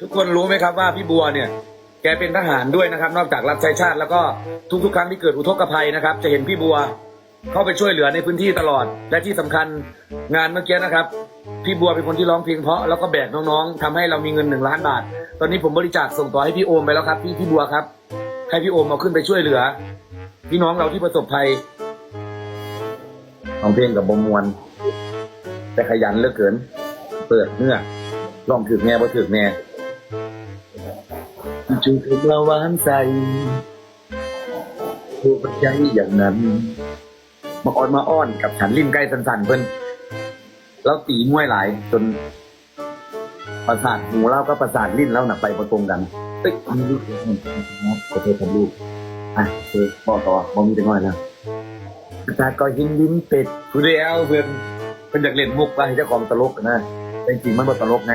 ทุกคนรู้ไหมครับว่าพี่บัวเนี่ย แกเป็นทหารด้วยนะครับ นอกจากรับใช้ชาติแล้วก็ทุกๆ ครั้งที่เกิดอุทกภัยนะครับ จะเห็นพี่บัวเข้าไปช่วยเหลือในพื้นที่ตลอด และที่สำคัญงานเมื่อกี้นะครับ พี่บัวเป็นคนที่ร้องเพลงเพราะแล้วก็แบกน้องๆทำให้เรามีเงินหนึ่งล้านบาท ตอนนี้ผมบริจาคส่งต่อให้พี่โอมไปแล้วครับ พี่พี่บัวครับ ให้พี่โอมเอาขึ้นไปช่วยเหลือ พี่น้องเราที่ประสบภัยร้องเพลงกับบมวลแต่ขยันเหลือเกิน เปิดเนื้อลองถือแง่บ่ถือแง่ จู่ๆถึงละหวานใสผู้ปัจจัยอย่างนั้น มาอ่อนมาอ้อนกับฉันริมใกล้สันๆเพิ่นแล้วตีมวยหลายจน ประสาทหูเล่าก็ประสาทลิ้นเล่าหนักไปประตรงกันเอ้ยมีลูกนะขอโทษครับลูกอะโอเคบอกต่อมอมีแต่น้อยนะตาทก็ยินลิ้นเป็ดผู้เดียวเพื่อนเพื่อนอยากเล่นมุกไปเจ้าของตลกนะแต่จริงๆมันบ่ตลกไง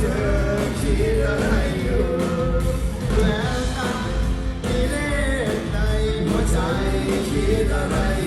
คิดอะไร